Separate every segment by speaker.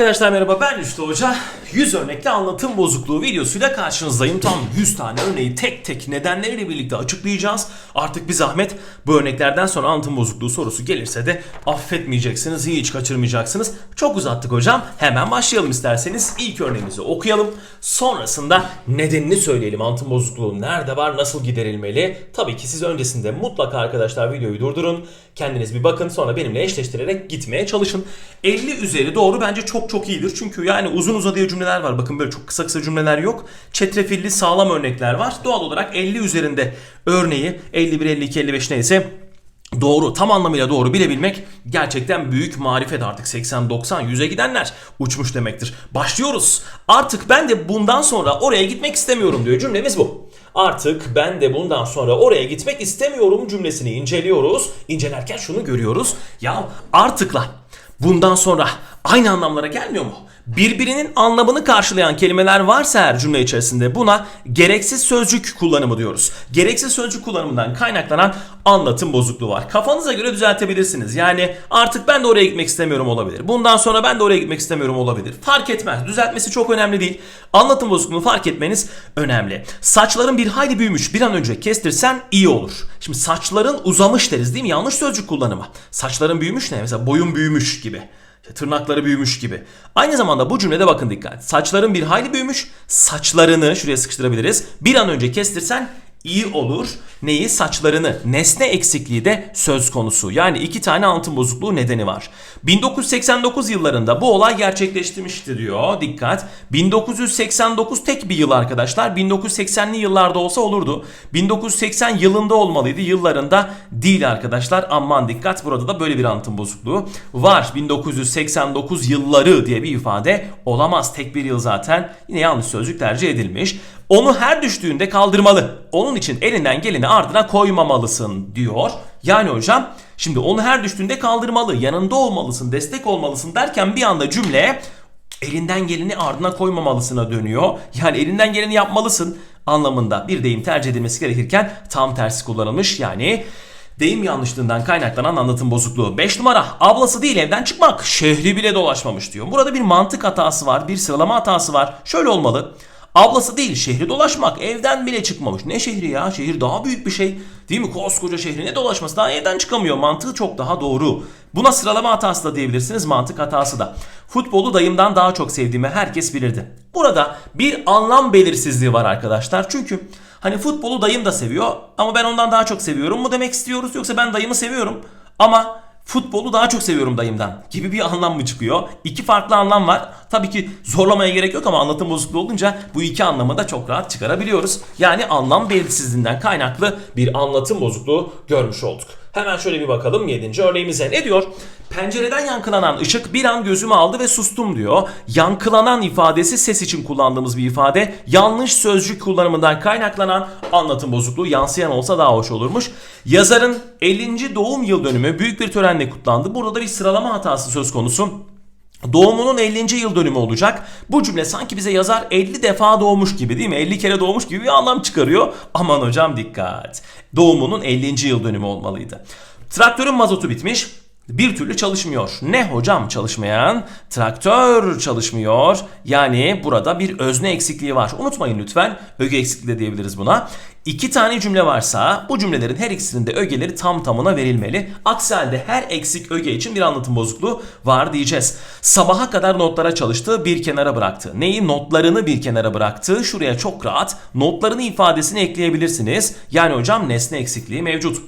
Speaker 1: Arkadaşlar merhaba ben Rüştü Hoca. 100 örnekli anlatım bozukluğu videosuyla karşınızdayım. Tam 100 tane örneği tek tek nedenleriyle birlikte açıklayacağız. Artık bir zahmet bu örneklerden sonra anlatım bozukluğu sorusu gelirse de affetmeyeceksiniz, hiç kaçırmayacaksınız. Çok uzattık hocam. Hemen başlayalım isterseniz. İlk örneğimizi okuyalım. Sonrasında nedenini söyleyelim. Anlatım bozukluğu nerede var, nasıl giderilmeli? Tabii ki siz öncesinde mutlaka arkadaşlar videoyu durdurun. Kendiniz bir bakın sonra benimle eşleştirerek gitmeye çalışın. 50 üzeri doğru bence çok çok iyidir. Çünkü yani uzun uzadıya cümleler var. Bakın böyle çok kısa kısa cümleler yok. Çetrefilli sağlam örnekler var. Doğal olarak 50 üzerinde örneği 51, 52, 55 neyse doğru tam anlamıyla doğru bilebilmek gerçekten büyük marifet artık 80 90 100'e gidenler uçmuş demektir. Başlıyoruz. Artık ben de bundan sonra oraya gitmek istemiyorum diyor cümlemiz bu. Artık ben de bundan sonra oraya gitmek istemiyorum cümlesini inceliyoruz. İncelerken şunu görüyoruz. Ya artıkla bundan sonra aynı anlamlara gelmiyor mu? Birbirinin anlamını karşılayan kelimeler varsa her cümle içerisinde buna gereksiz sözcük kullanımı diyoruz. Gereksiz sözcük kullanımından kaynaklanan anlatım bozukluğu var. Kafanıza göre düzeltebilirsiniz. Yani artık ben de oraya gitmek istemiyorum olabilir. Bundan sonra ben de oraya gitmek istemiyorum olabilir. Fark etmez. Düzeltmesi çok önemli değil. Anlatım bozukluğunu fark etmeniz önemli. Saçların bir hayli büyümüş. Bir an önce kestirsen iyi olur. Şimdi saçların uzamış deriz değil mi? Yanlış sözcük kullanımı. Saçların büyümüş ne? Mesela boyun büyümüş gibi. Tırnakları büyümüş gibi. Aynı zamanda bu cümlede bakın dikkat. Saçların bir hayli büyümüş. Saçlarını şuraya sıkıştırabiliriz. Bir an önce kestirsen iyi olur. Neyi? Saçlarını. Nesne eksikliği de söz konusu. Yani iki tane anlatım bozukluğu nedeni var. 1989 yıllarında bu olay gerçekleştirmişti diyor. Dikkat. 1989 tek bir yıl arkadaşlar. 1980'li yıllarda olsa olurdu. 1980 yılında olmalıydı. Yıllarında değil arkadaşlar. Aman dikkat. Burada da böyle bir anlatım bozukluğu var. 1989 yılları diye bir ifade olamaz. Tek bir yıl zaten. Yine yanlış sözcük tercih edilmiş. Onu her düştüğünde kaldırmalı. Onun için elinden geleni ardına koymamalısın diyor. Yani hocam şimdi onu her düştüğünde kaldırmalı, yanında olmalısın, destek olmalısın derken bir anda cümle elinden geleni ardına koymamalısına dönüyor. Yani elinden geleni yapmalısın anlamında bir deyim tercih edilmesi gerekirken tam tersi kullanılmış. Yani deyim yanlışlığından kaynaklanan anlatım bozukluğu. 5 numara ablası değil evden çıkmak. Şehri bile dolaşmamış diyor. Burada bir mantık hatası var, bir sıralama hatası var. Şöyle olmalı. Ablası değil şehri dolaşmak. Evden bile çıkmamış. Ne şehri ya? Şehir daha büyük bir şey. Değil mi? Koskoca şehri ne dolaşması? Daha evden çıkamıyor. Mantığı çok daha doğru. Buna sıralama hatası da diyebilirsiniz. Mantık hatası da. Futbolu dayımdan daha çok sevdiğimi herkes bilirdi. Burada bir anlam belirsizliği var arkadaşlar. Çünkü hani futbolu dayım da seviyor ama ben ondan daha çok seviyorum mu demek istiyoruz? Yoksa ben dayımı seviyorum ama futbolu daha çok seviyorum dayımdan gibi bir anlam mı çıkıyor? İki farklı anlam var. Tabii ki zorlamaya gerek yok ama anlatım bozukluğu olunca bu iki anlamı da çok rahat çıkarabiliyoruz. Yani anlam belirsizliğinden kaynaklı bir anlatım bozukluğu görmüş olduk. Hemen şöyle bir bakalım 7. örneğimize ne diyor? Pencereden yankılanan ışık bir an gözümü aldı ve sustum diyor. Yankılanan ifadesi ses için kullandığımız bir ifade. Yanlış sözcük kullanımından kaynaklanan anlatım bozukluğu yansıyan olsa daha hoş olurmuş. Yazarın 50. doğum yıl dönümü büyük bir törenle kutlandı. Burada da bir sıralama hatası söz konusu. Doğumunun 50. yıl dönümü olacak. Bu cümle sanki bize yazar 50 defa doğmuş gibi değil mi? 50 kere doğmuş gibi bir anlam çıkarıyor. Aman hocam dikkat. Doğumunun 50. yıl dönümü olmalıydı. Traktörün mazotu bitmiş. Bir türlü çalışmıyor. Ne hocam çalışmayan? Traktör çalışmıyor. Yani burada bir özne eksikliği var. Unutmayın lütfen. Öge eksikliği de diyebiliriz buna. İki tane cümle varsa bu cümlelerin her ikisinin ögeleri tam tamına verilmeli. Aksi halde her eksik öge için bir anlatım bozukluğu var diyeceğiz. Sabaha kadar notlara çalıştı, bir kenara bıraktı. Neyi? Notlarını bir kenara bıraktı. Şuraya çok rahat notlarını ifadesini ekleyebilirsiniz. Yani hocam nesne eksikliği mevcut.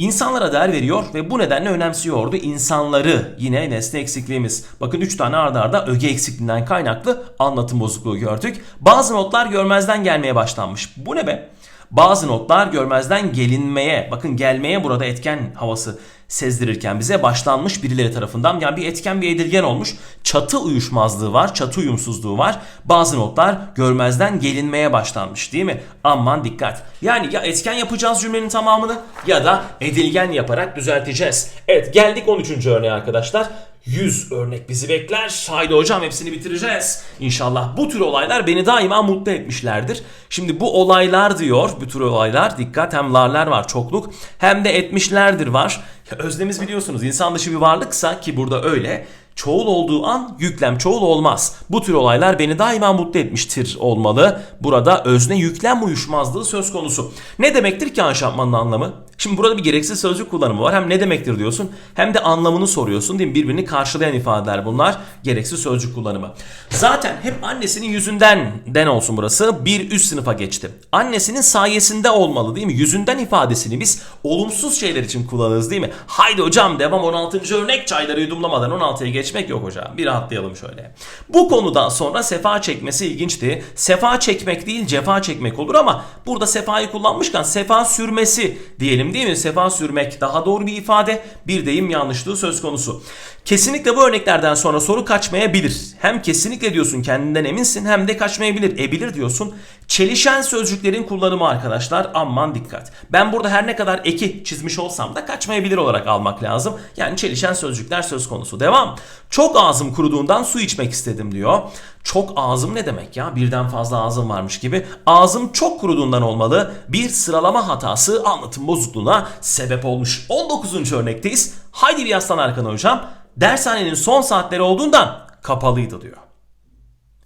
Speaker 1: İnsanlara değer veriyor ve bu nedenle önemsiyordu insanları. Yine nesne eksikliğimiz. Bakın 3 tane arda arda öge eksikliğinden kaynaklı anlatım bozukluğu gördük. Bazı notlar görmezden gelmeye başlanmış. Bu ne be? Bazı notlar görmezden gelinmeye, bakın gelmeye burada etken havası sezdirirken bize başlanmış birileri tarafından yani bir etken bir edilgen olmuş. Çatı uyuşmazlığı var, çatı uyumsuzluğu var. Bazı notlar görmezden gelinmeye başlanmış değil mi? Aman dikkat. Yani ya etken yapacağız cümlenin tamamını ya da edilgen yaparak düzelteceğiz. Evet geldik 13. örneğe arkadaşlar. 100 örnek bizi bekler. Haydi hocam hepsini bitireceğiz. İnşallah bu tür olaylar beni daima mutlu etmişlerdir. Şimdi bu olaylar diyor, bu tür olaylar dikkat hem larlar var çokluk hem de etmişlerdir var. Ya özlemiz biliyorsunuz insan dışı bir varlıksa ki burada öyle Çoğul olduğu an yüklem çoğul olmaz. Bu tür olaylar beni daima mutlu etmiştir olmalı. Burada özne yüklem uyuşmazlığı söz konusu. Ne demektir ki anşampmanın anlamı? Şimdi burada bir gereksiz sözcük kullanımı var. Hem ne demektir diyorsun hem de anlamını soruyorsun değil mi? Birbirini karşılayan ifadeler bunlar. Gereksiz sözcük kullanımı. Zaten hep annesinin yüzünden den olsun burası. Bir üst sınıfa geçti. Annesinin sayesinde olmalı değil mi? Yüzünden ifadesini biz olumsuz şeyler için kullanırız değil mi? Haydi hocam devam 16. örnek çayları yudumlamadan 16'ya geçmek yok hocam. Bir rahatlayalım şöyle. Bu konudan sonra sefa çekmesi ilginçti. Sefa çekmek değil cefa çekmek olur ama burada sefayı kullanmışken sefa sürmesi diyelim değil mi? Sefa sürmek daha doğru bir ifade. Bir deyim yanlışlığı söz konusu. Kesinlikle bu örneklerden sonra soru kaçmayabilir. Hem kesinlikle diyorsun kendinden eminsin hem de kaçmayabilir. E bilir diyorsun. Çelişen sözcüklerin kullanımı arkadaşlar aman dikkat. Ben burada her ne kadar eki çizmiş olsam da kaçmayabilir olarak almak lazım. Yani çelişen sözcükler söz konusu. Devam. Çok ağzım kuruduğundan su içmek istedim diyor. Çok ağzım ne demek ya? Birden fazla ağzım varmış gibi. Ağzım çok kuruduğundan olmalı. Bir sıralama hatası anlatım bozukluğuna sebep olmuş. 19. örnekteyiz. Haydi bir yaslan arkana hocam. Dershanenin son saatleri olduğundan kapalıydı diyor.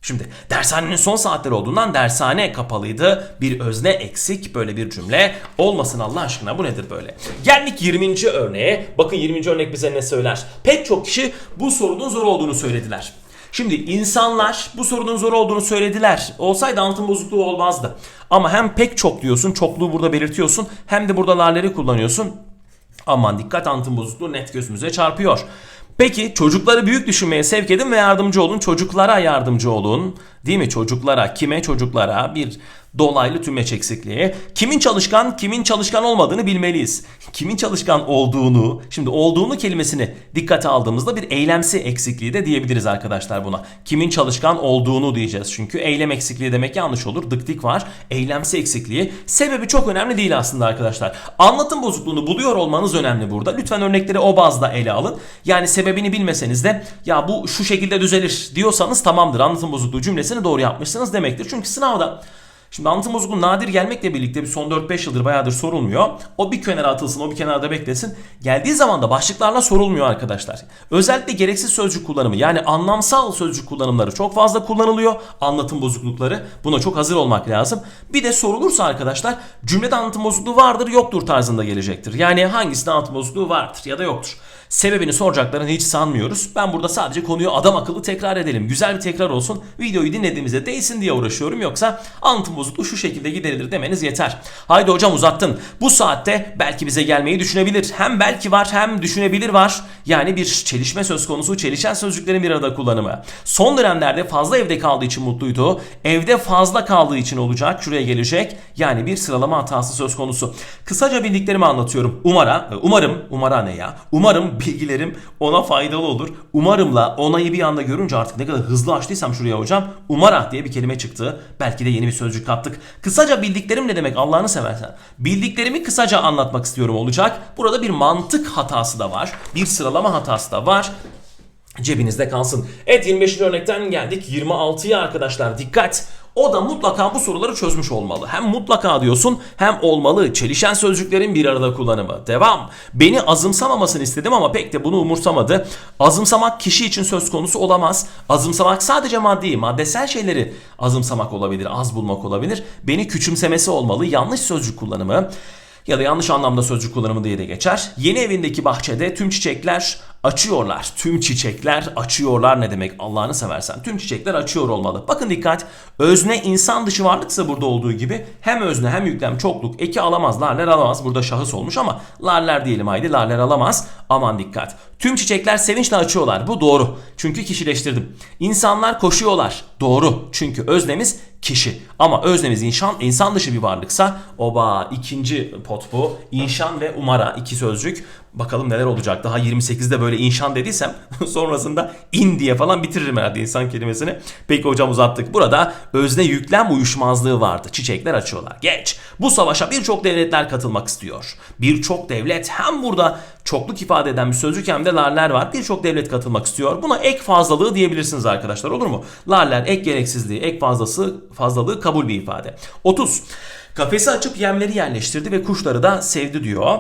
Speaker 1: Şimdi dershanenin son saatleri olduğundan dershane kapalıydı. Bir özne eksik böyle bir cümle olmasın Allah aşkına bu nedir böyle? Geldik 20. örneğe. Bakın 20. örnek bize ne söyler? Pek çok kişi bu sorunun zor olduğunu söylediler. Şimdi insanlar bu sorunun zor olduğunu söylediler. Olsaydı anlatım bozukluğu olmazdı. Ama hem pek çok diyorsun, çokluğu burada belirtiyorsun hem de burada larleri kullanıyorsun. Aman dikkat anlatım bozukluğu net gözümüze çarpıyor. Peki çocukları büyük düşünmeye sevk edin ve yardımcı olun. Çocuklara yardımcı olun. Değil mi? Çocuklara, kime çocuklara bir dolaylı tümeç eksikliği. Kimin çalışkan, kimin çalışkan olmadığını bilmeliyiz. Kimin çalışkan olduğunu, şimdi olduğunu kelimesini dikkate aldığımızda bir eylemsi eksikliği de diyebiliriz arkadaşlar buna. Kimin çalışkan olduğunu diyeceğiz çünkü eylem eksikliği demek yanlış olur. Dıktik var. Eylemsi eksikliği. Sebebi çok önemli değil aslında arkadaşlar. Anlatım bozukluğunu buluyor olmanız önemli burada. Lütfen örnekleri o bazda ele alın. Yani sebebini bilmeseniz de ya bu şu şekilde düzelir diyorsanız tamamdır. Anlatım bozukluğu cümlesini doğru yapmışsınız demektir. Çünkü sınavda Şimdi anlatım bozukluğu nadir gelmekle birlikte bir son 4-5 yıldır bayağıdır sorulmuyor. O bir kenara atılsın, o bir kenarda beklesin. Geldiği zaman da başlıklarla sorulmuyor arkadaşlar. Özellikle gereksiz sözcük kullanımı yani anlamsal sözcük kullanımları çok fazla kullanılıyor. Anlatım bozuklukları. Buna çok hazır olmak lazım. Bir de sorulursa arkadaşlar cümlede anlatım bozukluğu vardır yoktur tarzında gelecektir. Yani hangisinde anlatım bozukluğu vardır ya da yoktur. Sebebini soracaklarını hiç sanmıyoruz. Ben burada sadece konuyu adam akıllı tekrar edelim. Güzel bir tekrar olsun. Videoyu dinlediğimizde değsin diye uğraşıyorum. Yoksa anlatım bozukluğu şu şekilde giderilir demeniz yeter. Haydi hocam uzattın. Bu saatte belki bize gelmeyi düşünebilir. Hem belki var hem düşünebilir var. Yani bir çelişme söz konusu. Çelişen sözcüklerin bir arada kullanımı. Son dönemlerde fazla evde kaldığı için mutluydu. Evde fazla kaldığı için olacak. Şuraya gelecek. Yani bir sıralama hatası söz konusu. Kısaca bildiklerimi anlatıyorum. Umara, umarım, umara ne ya? Umarım bilgilerim ona faydalı olur. Umarımla onayı bir anda görünce artık ne kadar hızlı açtıysam şuraya hocam. Umara diye bir kelime çıktı. Belki de yeni bir sözcük kattık. Kısaca bildiklerim ne demek Allah'ını seversen. Bildiklerimi kısaca anlatmak istiyorum olacak. Burada bir mantık hatası da var. Bir sıralama hatası da var cebinizde kalsın. Evet 25. örnekten geldik 26'ya arkadaşlar dikkat. O da mutlaka bu soruları çözmüş olmalı. Hem mutlaka diyorsun hem olmalı. Çelişen sözcüklerin bir arada kullanımı. Devam. Beni azımsamamasını istedim ama pek de bunu umursamadı. Azımsamak kişi için söz konusu olamaz. Azımsamak sadece maddi, maddesel şeyleri azımsamak olabilir, az bulmak olabilir. Beni küçümsemesi olmalı. Yanlış sözcük kullanımı ya da yanlış anlamda sözcük kullanımı diye de geçer. Yeni evindeki bahçede tüm çiçekler açıyorlar. Tüm çiçekler açıyorlar ne demek Allah'ını seversen. Tüm çiçekler açıyor olmalı. Bakın dikkat. Özne insan dışı varlıksa burada olduğu gibi hem özne hem yüklem çokluk eki alamaz. Larler alamaz. Burada şahıs olmuş ama larler diyelim haydi. Larler alamaz. Aman dikkat. Tüm çiçekler sevinçle açıyorlar. Bu doğru. Çünkü kişileştirdim. İnsanlar koşuyorlar. Doğru. Çünkü öznemiz kişi. Ama öznemiz insan, insan dışı bir varlıksa oba ikinci pot bu. İnşan ve umara iki sözcük. Bakalım neler olacak. Daha 28'de böyle inşan dediysem sonrasında in diye falan bitiririm herhalde insan kelimesini. Peki hocam uzattık. Burada özne yüklem uyuşmazlığı vardı. Çiçekler açıyorlar. Geç. Bu savaşa birçok devletler katılmak istiyor. Birçok devlet hem burada çokluk ifade eden bir sözcük hem de larler var. Birçok devlet katılmak istiyor. Buna ek fazlalığı diyebilirsiniz arkadaşlar olur mu? Larler ek gereksizliği, ek fazlası, fazlalığı kabul bir ifade. 30. Kafesi açıp yemleri yerleştirdi ve kuşları da sevdi diyor.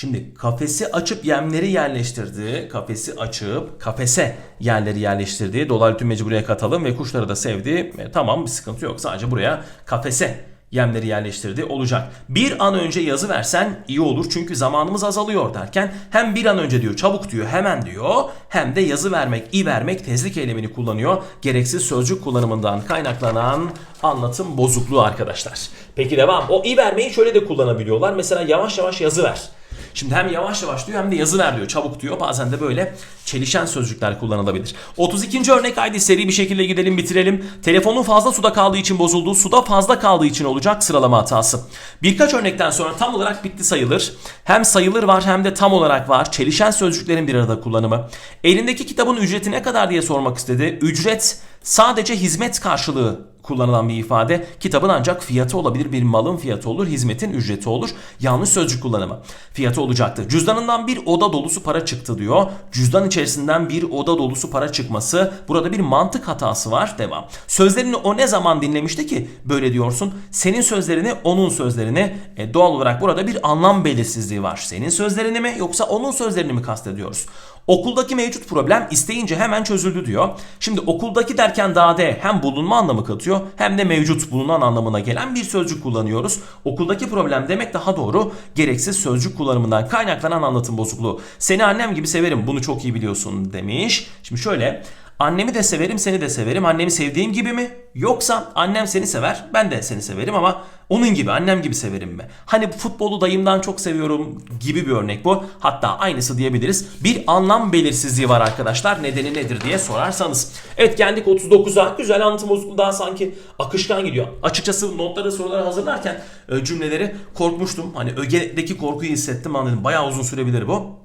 Speaker 1: Şimdi kafesi açıp yemleri yerleştirdi. Kafesi açıp kafese yerleri yerleştirdi. Dolaylı tüm mecburiye katalım ve kuşları da sevdi. E, tamam bir sıkıntı yok. Sadece buraya kafese yemleri yerleştirdi olacak. Bir an önce yazı versen iyi olur çünkü zamanımız azalıyor derken hem bir an önce diyor çabuk diyor hemen diyor hem de yazı vermek i vermek tezlik eylemini kullanıyor. Gereksiz sözcük kullanımından kaynaklanan anlatım bozukluğu arkadaşlar. Peki devam. O i vermeyi şöyle de kullanabiliyorlar. Mesela yavaş yavaş yazı ver. Şimdi hem yavaş yavaş diyor hem de yazı ver diyor. Çabuk diyor. Bazen de böyle çelişen sözcükler kullanılabilir. 32. örnek haydi seri bir şekilde gidelim bitirelim. Telefonun fazla suda kaldığı için bozuldu. Suda fazla kaldığı için olacak sıralama hatası. Birkaç örnekten sonra tam olarak bitti sayılır. Hem sayılır var hem de tam olarak var. Çelişen sözcüklerin bir arada kullanımı. Elindeki kitabın ücreti ne kadar diye sormak istedi. Ücret sadece hizmet karşılığı kullanılan bir ifade. Kitabın ancak fiyatı olabilir. Bir malın fiyatı olur, hizmetin ücreti olur. Yanlış sözcük kullanımı. Fiyatı olacaktır. Cüzdanından bir oda dolusu para çıktı diyor. Cüzdan içerisinden bir oda dolusu para çıkması. Burada bir mantık hatası var. Devam. Sözlerini o ne zaman dinlemişti ki böyle diyorsun? Senin sözlerini, onun sözlerini. E, doğal olarak burada bir anlam belirsizliği var. Senin sözlerini mi yoksa onun sözlerini mi kastediyoruz? Okuldaki mevcut problem isteyince hemen çözüldü diyor. Şimdi okuldaki derken dade hem bulunma anlamı katıyor hem de mevcut bulunan anlamına gelen bir sözcük kullanıyoruz. Okuldaki problem demek daha doğru gereksiz sözcük kullanımından kaynaklanan anlatım bozukluğu. Seni annem gibi severim bunu çok iyi biliyorsun demiş. Şimdi şöyle Annemi de severim, seni de severim. Annemi sevdiğim gibi mi? Yoksa annem seni sever, ben de seni severim ama onun gibi, annem gibi severim mi? Hani futbolu dayımdan çok seviyorum gibi bir örnek bu. Hatta aynısı diyebiliriz. Bir anlam belirsizliği var arkadaşlar. Nedeni nedir diye sorarsanız. Evet geldik 39'a. Güzel anlatım bozukluğu daha sanki akışkan gidiyor. Açıkçası notları soruları hazırlarken e, cümleleri korkmuştum. Hani ögedeki korkuyu hissettim anladım. Bayağı uzun sürebilir bu.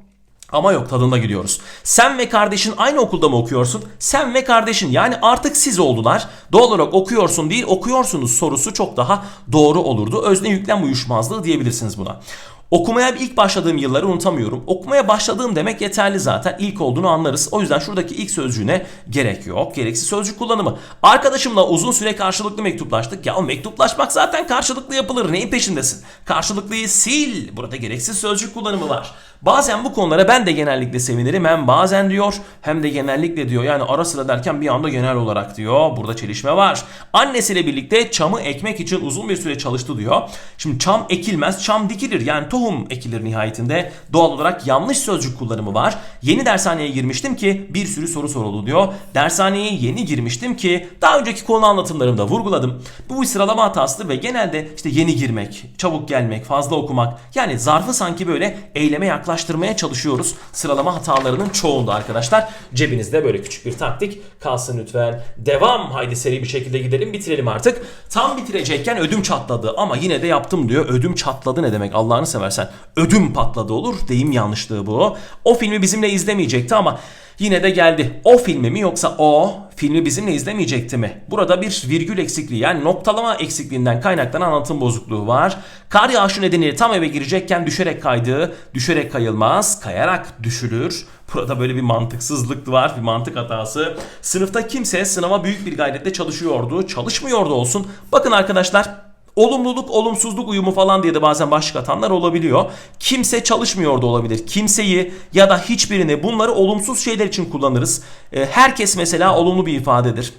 Speaker 1: Ama yok tadında gidiyoruz. Sen ve kardeşin aynı okulda mı okuyorsun? Sen ve kardeşin yani artık siz oldular. Doğal olarak okuyorsun değil okuyorsunuz sorusu çok daha doğru olurdu. Özne yüklem uyuşmazlığı diyebilirsiniz buna. Okumaya ilk başladığım yılları unutamıyorum. Okumaya başladığım demek yeterli zaten. İlk olduğunu anlarız. O yüzden şuradaki ilk sözcüğüne gerek yok. Gereksiz sözcük kullanımı. Arkadaşımla uzun süre karşılıklı mektuplaştık. Ya mektuplaşmak zaten karşılıklı yapılır. Neyin peşindesin? Karşılıklıyı sil. Burada gereksiz sözcük kullanımı var. Bazen bu konulara ben de genellikle sevinirim. Hem bazen diyor hem de genellikle diyor. Yani ara sıra derken bir anda genel olarak diyor. Burada çelişme var. Annesiyle birlikte çamı ekmek için uzun bir süre çalıştı diyor. Şimdi çam ekilmez, çam dikilir. Yani tohum ekilir nihayetinde. Doğal olarak yanlış sözcük kullanımı var. Yeni dershaneye girmiştim ki bir sürü soru soruldu diyor. Dershaneye yeni girmiştim ki daha önceki konu anlatımlarımda vurguladım. Bu bir sıralama hatasıdır ve genelde işte yeni girmek, çabuk gelmek, fazla okumak yani zarfı sanki böyle eyleme yaklaştırmaya çalışıyoruz. Sıralama hatalarının çoğunda arkadaşlar. Cebinizde böyle küçük bir taktik kalsın lütfen. Devam. Haydi seri bir şekilde gidelim bitirelim artık. Tam bitirecekken ödüm çatladı ama yine de yaptım diyor. Ödüm çatladı ne demek Allah'ını seversen. Ödüm patladı olur. Deyim yanlışlığı bu. O filmi bizimle izlemeyecekti ama Yine de geldi. O filmi mi yoksa o filmi bizimle izlemeyecekti mi? Burada bir virgül eksikliği yani noktalama eksikliğinden kaynaklanan anlatım bozukluğu var. Kar yağışı nedeniyle tam eve girecekken düşerek kaydı. Düşerek kayılmaz, kayarak düşülür. Burada böyle bir mantıksızlık var, bir mantık hatası. Sınıfta kimse sınava büyük bir gayretle çalışıyordu. Çalışmıyordu olsun. Bakın arkadaşlar Olumluluk, olumsuzluk uyumu falan diye de bazen başlık atanlar olabiliyor. Kimse çalışmıyor da olabilir. Kimseyi ya da hiçbirini bunları olumsuz şeyler için kullanırız. Herkes mesela olumlu bir ifadedir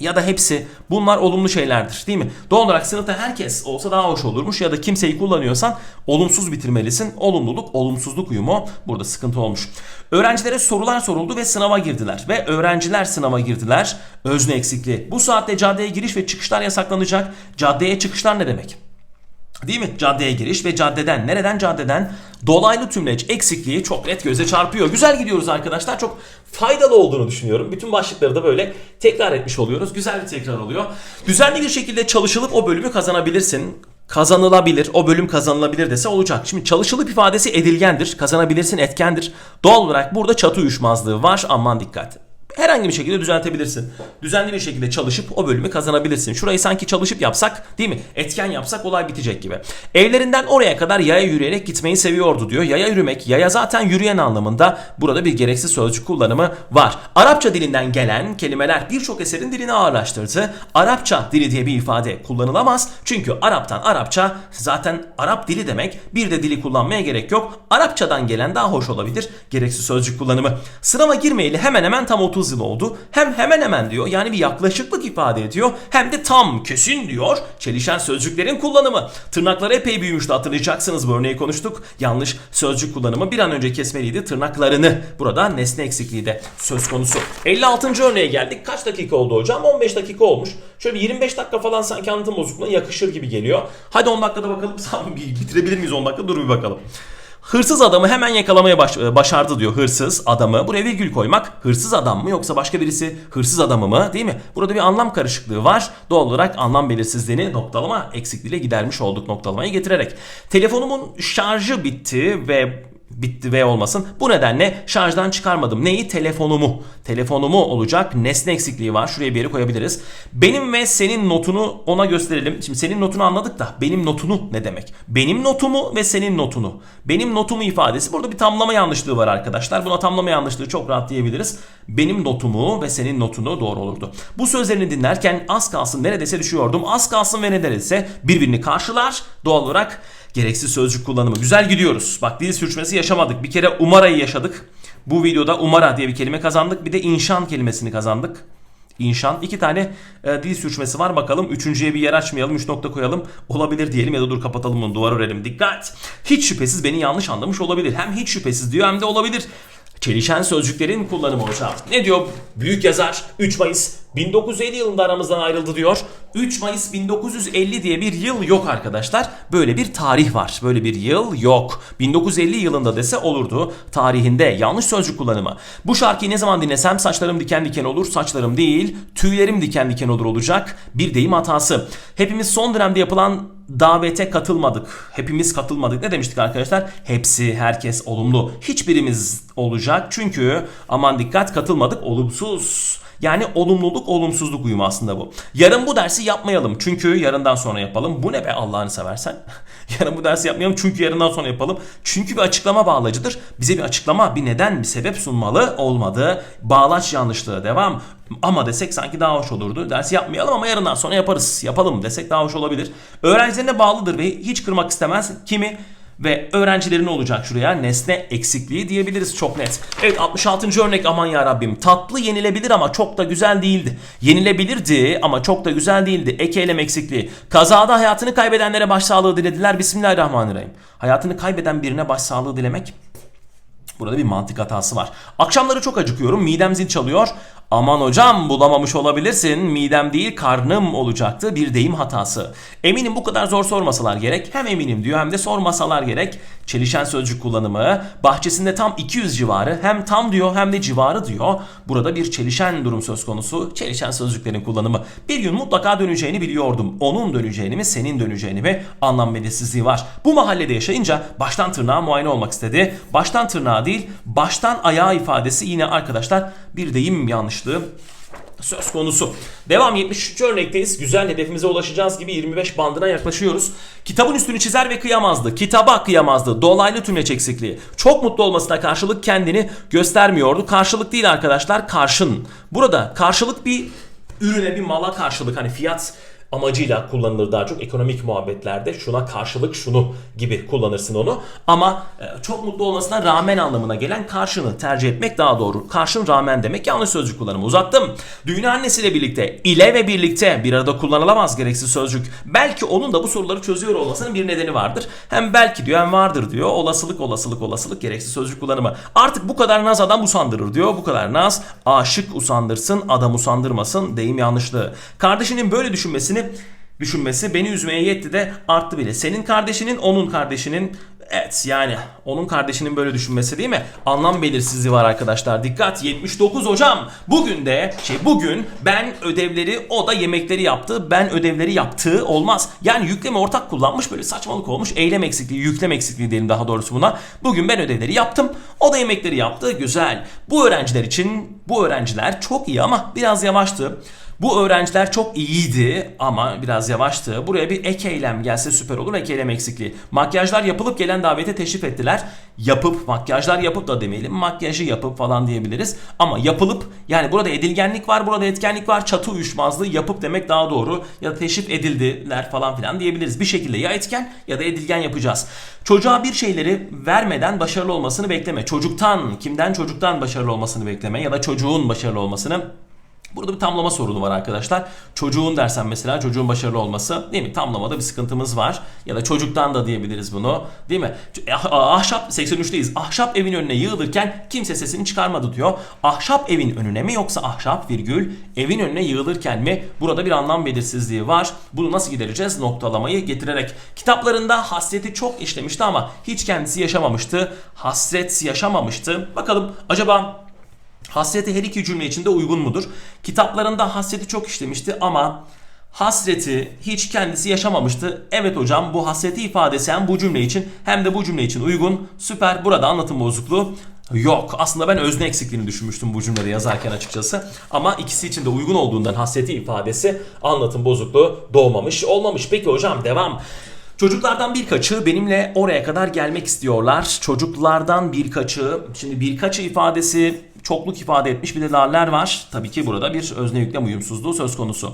Speaker 1: ya da hepsi bunlar olumlu şeylerdir değil mi? Doğal olarak sınıfta herkes olsa daha hoş olurmuş ya da kimseyi kullanıyorsan olumsuz bitirmelisin. Olumluluk, olumsuzluk uyumu burada sıkıntı olmuş. Öğrencilere sorular soruldu ve sınava girdiler. Ve öğrenciler sınava girdiler. Özne eksikliği. Bu saatte caddeye giriş ve çıkışlar yasaklanacak. Caddeye çıkışlar ne demek? Değil mi? Caddeye giriş ve caddeden. Nereden caddeden? Dolaylı tümleç eksikliği çok net göze çarpıyor. Güzel gidiyoruz arkadaşlar. Çok faydalı olduğunu düşünüyorum. Bütün başlıkları da böyle tekrar etmiş oluyoruz. Güzel bir tekrar oluyor. Düzenli bir şekilde çalışılıp o bölümü kazanabilirsin kazanılabilir, o bölüm kazanılabilir dese olacak. Şimdi çalışılıp ifadesi edilgendir, kazanabilirsin etkendir. Doğal olarak burada çatı uyuşmazlığı var. Aman dikkat. Herhangi bir şekilde düzeltebilirsin. Düzenli bir şekilde çalışıp o bölümü kazanabilirsin. Şurayı sanki çalışıp yapsak değil mi? Etken yapsak olay bitecek gibi. Evlerinden oraya kadar yaya yürüyerek gitmeyi seviyordu diyor. Yaya yürümek, yaya zaten yürüyen anlamında burada bir gereksiz sözcük kullanımı var. Arapça dilinden gelen kelimeler birçok eserin dilini ağırlaştırdı. Arapça dili diye bir ifade kullanılamaz. Çünkü Arap'tan Arapça zaten Arap dili demek. Bir de dili kullanmaya gerek yok. Arapçadan gelen daha hoş olabilir. Gereksiz sözcük kullanımı. Sınava girmeyeli hemen hemen tam 30 yıl oldu. Hem hemen hemen diyor yani bir yaklaşıklık ifade ediyor. Hem de tam kesin diyor. Çelişen sözcüklerin kullanımı. Tırnakları epey büyümüştü hatırlayacaksınız bu örneği konuştuk. Yanlış sözcük kullanımı bir an önce kesmeliydi tırnaklarını. Burada nesne eksikliği de söz konusu. 56. örneğe geldik. Kaç dakika oldu hocam? 15 dakika olmuş. Şöyle bir 25 dakika falan sanki anlatım bozukluğuna yakışır gibi geliyor. Hadi 10 dakikada bakalım bitirebilir miyiz 10 dakika? Dur bir bakalım. Hırsız adamı hemen yakalamaya baş- e, başardı diyor hırsız adamı. Buraya virgül koymak hırsız adam mı yoksa başka birisi hırsız adamı mı değil mi? Burada bir anlam karışıklığı var. Doğal olarak anlam belirsizliğini noktalama eksikliğiyle gidermiş olduk noktalamayı getirerek. Telefonumun şarjı bitti ve bitti ve olmasın. Bu nedenle şarjdan çıkarmadım. Neyi? Telefonumu. Telefonumu olacak. Nesne eksikliği var. Şuraya bir yere koyabiliriz. Benim ve senin notunu ona gösterelim. Şimdi senin notunu anladık da benim notunu ne demek? Benim notumu ve senin notunu. Benim notumu ifadesi burada bir tamlama yanlışlığı var arkadaşlar. Buna tamlama yanlışlığı çok rahat diyebiliriz. Benim notumu ve senin notunu doğru olurdu. Bu sözlerini dinlerken az kalsın neredeyse düşüyordum. Az kalsın ve neredeyse birbirini karşılar. Doğal olarak Gereksiz sözcük kullanımı. Güzel gidiyoruz. Bak dil sürçmesi yaşamadık. Bir kere umarayı yaşadık. Bu videoda umara diye bir kelime kazandık. Bir de inşan kelimesini kazandık. İnşan. iki tane e, dil sürçmesi var. Bakalım üçüncüye bir yer açmayalım. Üç nokta koyalım. Olabilir diyelim ya da dur kapatalım bunu. Duvar örelim. Dikkat. Hiç şüphesiz beni yanlış anlamış olabilir. Hem hiç şüphesiz diyor hem de olabilir. Çelişen sözcüklerin kullanımı hocam. Ne diyor? Büyük yazar 3 Mayıs 1950 yılında aramızdan ayrıldı diyor. 3 Mayıs 1950 diye bir yıl yok arkadaşlar. Böyle bir tarih var. Böyle bir yıl yok. 1950 yılında dese olurdu. Tarihinde yanlış sözcük kullanımı. Bu şarkıyı ne zaman dinlesem saçlarım diken diken olur. Saçlarım değil, tüylerim diken diken olur olacak. Bir deyim hatası. Hepimiz son dönemde yapılan davete katılmadık. Hepimiz katılmadık. Ne demiştik arkadaşlar? Hepsi, herkes olumlu. Hiçbirimiz olacak. Çünkü aman dikkat katılmadık olumsuz. Yani olumluluk olumsuzluk uyumu aslında bu. Yarın bu dersi yapmayalım. Çünkü yarından sonra yapalım. Bu ne be Allah'ını seversen. yarın bu dersi yapmayalım çünkü yarından sonra yapalım. Çünkü bir açıklama bağlacıdır. Bize bir açıklama, bir neden, bir sebep sunmalı. Olmadı. Bağlaç yanlışlığı devam. Ama desek sanki daha hoş olurdu. Dersi yapmayalım ama yarından sonra yaparız. Yapalım desek daha hoş olabilir. Öğrencilerine bağlıdır ve hiç kırmak istemez. Kimi? Ve öğrencilerin olacak şuraya nesne eksikliği diyebiliriz çok net. Evet 66. örnek aman ya Rabbim tatlı yenilebilir ama çok da güzel değildi. Yenilebilirdi ama çok da güzel değildi. Ek eylem eksikliği. Kazada hayatını kaybedenlere başsağlığı dilediler. Bismillahirrahmanirrahim. Hayatını kaybeden birine başsağlığı dilemek Burada bir mantık hatası var. Akşamları çok acıkıyorum. Midem zil çalıyor. Aman hocam bulamamış olabilirsin. Midem değil karnım olacaktı. Bir deyim hatası. Eminim bu kadar zor sormasalar gerek. Hem eminim diyor hem de sormasalar gerek. Çelişen sözcük kullanımı. Bahçesinde tam 200 civarı. Hem tam diyor hem de civarı diyor. Burada bir çelişen durum söz konusu. Çelişen sözcüklerin kullanımı. Bir gün mutlaka döneceğini biliyordum. Onun döneceğini mi senin döneceğini mi anlam belirsizliği var. Bu mahallede yaşayınca baştan tırnağa muayene olmak istedi. Baştan tırnağa değil baştan ayağa ifadesi yine arkadaşlar bir deyim yanlışlığı söz konusu. Devam 73. örnekteyiz. Güzel hedefimize ulaşacağız gibi 25 bandına yaklaşıyoruz. Kitabın üstünü çizer ve kıyamazdı. Kitaba kıyamazdı. Dolaylı tümleç eksikliği. Çok mutlu olmasına karşılık kendini göstermiyordu. Karşılık değil arkadaşlar karşın. Burada karşılık bir ürüne bir mala karşılık hani fiyat amacıyla kullanılır daha çok ekonomik muhabbetlerde şuna karşılık şunu gibi kullanırsın onu ama e, çok mutlu olmasına rağmen anlamına gelen karşını tercih etmek daha doğru. Karşın rağmen demek yanlış sözcük kullanımı uzattım. Düğünü annesiyle birlikte ile ve birlikte bir arada kullanılamaz gereksiz sözcük. Belki onun da bu soruları çözüyor olmasının bir nedeni vardır. Hem belki diyor hem vardır diyor. Olasılık olasılık olasılık gereksiz sözcük kullanımı. Artık bu kadar naz adam usandırır diyor. Bu kadar naz aşık usandırsın adam usandırmasın deyim yanlışlığı. Kardeşinin böyle düşünmesini düşünmesi beni üzmeye yetti de arttı bile. Senin kardeşinin onun kardeşinin Evet yani onun kardeşinin böyle düşünmesi değil mi? Anlam belirsizliği var arkadaşlar. Dikkat 79 hocam. Bugün de şey bugün ben ödevleri o da yemekleri yaptı. Ben ödevleri yaptığı olmaz. Yani yükleme ortak kullanmış böyle saçmalık olmuş. Eylem eksikliği, yüklem eksikliği diyelim daha doğrusu buna. Bugün ben ödevleri yaptım. O da yemekleri yaptı. Güzel. Bu öğrenciler için bu öğrenciler çok iyi ama biraz yavaştı. Bu öğrenciler çok iyiydi ama biraz yavaştı. Buraya bir ek eylem gelse süper olur. Ek eylem eksikliği. Makyajlar yapılıp gelen davete teşrif ettiler. Yapıp, makyajlar yapıp da demeyelim. Makyajı yapıp falan diyebiliriz. Ama yapılıp yani burada edilgenlik var, burada etkenlik var. Çatı uyuşmazlığı yapıp demek daha doğru. Ya da teşrif edildiler falan filan diyebiliriz. Bir şekilde ya etken ya da edilgen yapacağız. Çocuğa bir şeyleri vermeden başarılı olmasını bekleme. Çocuktan, kimden çocuktan başarılı olmasını bekleme ya da çocuğun başarılı olmasını Burada bir tamlama sorunu var arkadaşlar. Çocuğun dersen mesela çocuğun başarılı olması değil mi? Tamlamada bir sıkıntımız var. Ya da çocuktan da diyebiliriz bunu. Değil mi? Ah- Ahşap 83'teyiz. Ahşap evin önüne yığılırken kimse sesini çıkarmadı diyor. Ahşap evin önüne mi yoksa ahşap virgül evin önüne yığılırken mi? Burada bir anlam belirsizliği var. Bunu nasıl gidereceğiz? Noktalamayı getirerek. Kitaplarında hasreti çok işlemişti ama hiç kendisi yaşamamıştı. Hasret yaşamamıştı. Bakalım acaba Hasreti her iki cümle içinde uygun mudur? Kitaplarında hasreti çok işlemişti ama hasreti hiç kendisi yaşamamıştı. Evet hocam bu hasreti ifadesi hem bu cümle için hem de bu cümle için uygun. Süper. Burada anlatım bozukluğu yok. Aslında ben özne eksikliğini düşünmüştüm bu cümleleri yazarken açıkçası. Ama ikisi için de uygun olduğundan hasreti ifadesi anlatım bozukluğu doğmamış olmamış. Peki hocam devam. Çocuklardan birkaçı benimle oraya kadar gelmek istiyorlar. Çocuklardan birkaçı, şimdi birkaçı ifadesi çokluk ifade etmiş bir de larlar var. Tabii ki burada bir özne yüklem uyumsuzluğu söz konusu.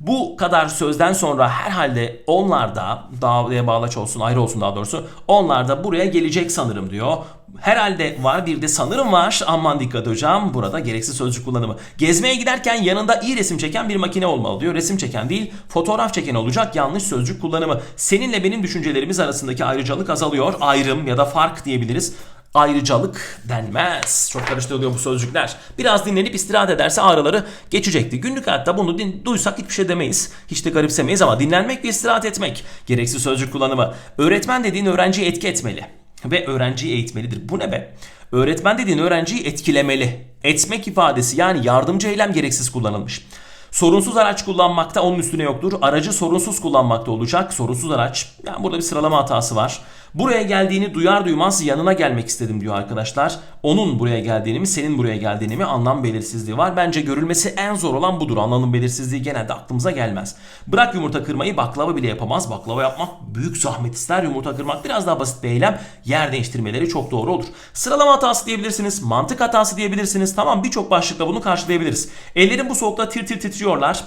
Speaker 1: Bu kadar sözden sonra herhalde onlar da davaya bağlaç olsun ayrı olsun daha doğrusu onlar da buraya gelecek sanırım diyor. Herhalde var bir de sanırım var. Aman dikkat hocam. Burada gereksiz sözcük kullanımı. Gezmeye giderken yanında iyi resim çeken bir makine olmalı diyor. Resim çeken değil, fotoğraf çeken olacak. Yanlış sözcük kullanımı. Seninle benim düşüncelerimiz arasındaki ayrıcalık azalıyor. Ayrım ya da fark diyebiliriz ayrıcalık denmez. Çok karıştırılıyor bu sözcükler. Biraz dinlenip istirahat ederse ağrıları geçecekti. Günlük hayatta bunu din, duysak hiçbir şey demeyiz. Hiç de garipsemeyiz ama dinlenmek ve istirahat etmek. Gereksiz sözcük kullanımı. Öğretmen dediğin öğrenciyi etki etmeli. Ve öğrenciyi eğitmelidir. Bu ne be? Öğretmen dediğin öğrenciyi etkilemeli. Etmek ifadesi yani yardımcı eylem gereksiz kullanılmış. Sorunsuz araç kullanmakta onun üstüne yoktur. Aracı sorunsuz kullanmakta olacak. Sorunsuz araç. Yani burada bir sıralama hatası var. Buraya geldiğini duyar duymaz yanına gelmek istedim diyor arkadaşlar. Onun buraya geldiğini mi senin buraya geldiğini mi anlam belirsizliği var. Bence görülmesi en zor olan budur. Anlamın belirsizliği genelde aklımıza gelmez. Bırak yumurta kırmayı baklava bile yapamaz. Baklava yapmak büyük zahmet ister. Yumurta kırmak biraz daha basit bir eylem. Yer değiştirmeleri çok doğru olur. Sıralama hatası diyebilirsiniz. Mantık hatası diyebilirsiniz. Tamam birçok başlıkla bunu karşılayabiliriz. Ellerin bu soğukta tir tir titriyorlar.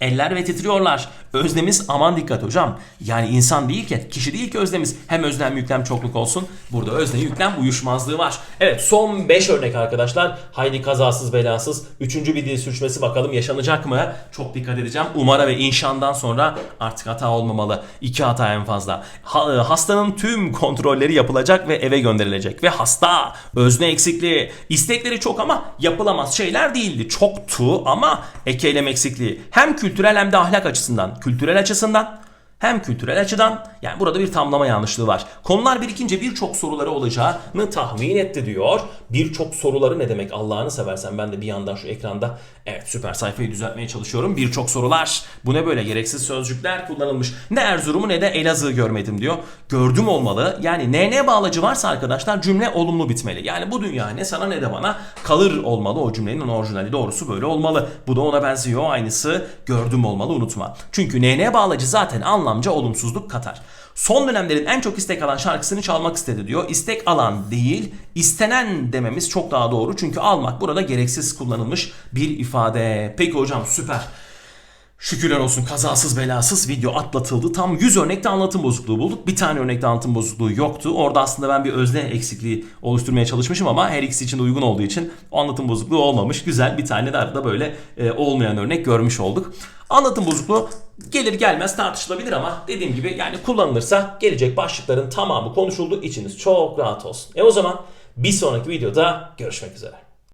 Speaker 1: Eller ve titriyorlar. Öznemiz aman dikkat hocam. Yani insan değil ki, kişi değil ki öznemiz. Hem özlem yüklem çokluk olsun. Burada özne yüklem uyuşmazlığı var. Evet son 5 örnek arkadaşlar. Haydi kazasız belasız. Üçüncü bir dil sürçmesi bakalım yaşanacak mı? Çok dikkat edeceğim. Umara ve inşandan sonra artık hata olmamalı. İki hata en fazla. E, hastanın tüm kontrolleri yapılacak ve eve gönderilecek. Ve hasta özne eksikliği. istekleri çok ama yapılamaz şeyler değildi. Çoktu ama ek eylem eksikliği. Hem kültürel hem de ahlak açısından. Kültürel açısından hem kültürel açıdan yani burada bir tamlama yanlışlığı var. Konular birikince birçok soruları olacağını tahmin etti diyor. Birçok soruları ne demek Allah'ını seversen ben de bir yandan şu ekranda evet süper sayfayı düzeltmeye çalışıyorum. Birçok sorular bu ne böyle gereksiz sözcükler kullanılmış. Ne Erzurum'u ne de Elazığ'ı görmedim diyor. Gördüm olmalı. Yani ne ne bağlacı varsa arkadaşlar cümle olumlu bitmeli. Yani bu dünya ne sana ne de bana kalır olmalı o cümlenin orijinali doğrusu böyle olmalı. Bu da ona benziyor aynısı gördüm olmalı unutma. Çünkü ne ne bağlacı zaten anlamca olumsuzluk katar. Son dönemlerin en çok istek alan şarkısını çalmak istedi diyor. İstek alan değil, istenen dememiz çok daha doğru. Çünkü almak burada gereksiz kullanılmış bir ifade. Peki hocam süper. Şükürler olsun kazasız belasız video atlatıldı. Tam 100 örnekte anlatım bozukluğu bulduk. Bir tane örnekte anlatım bozukluğu yoktu. Orada aslında ben bir özne eksikliği oluşturmaya çalışmışım ama her ikisi için de uygun olduğu için o anlatım bozukluğu olmamış. Güzel bir tane de arada böyle e, olmayan örnek görmüş olduk. Anlatım bozukluğu gelir gelmez tartışılabilir ama dediğim gibi yani kullanılırsa gelecek başlıkların tamamı konuşuldu. İçiniz çok rahat olsun. E o zaman bir sonraki videoda görüşmek üzere.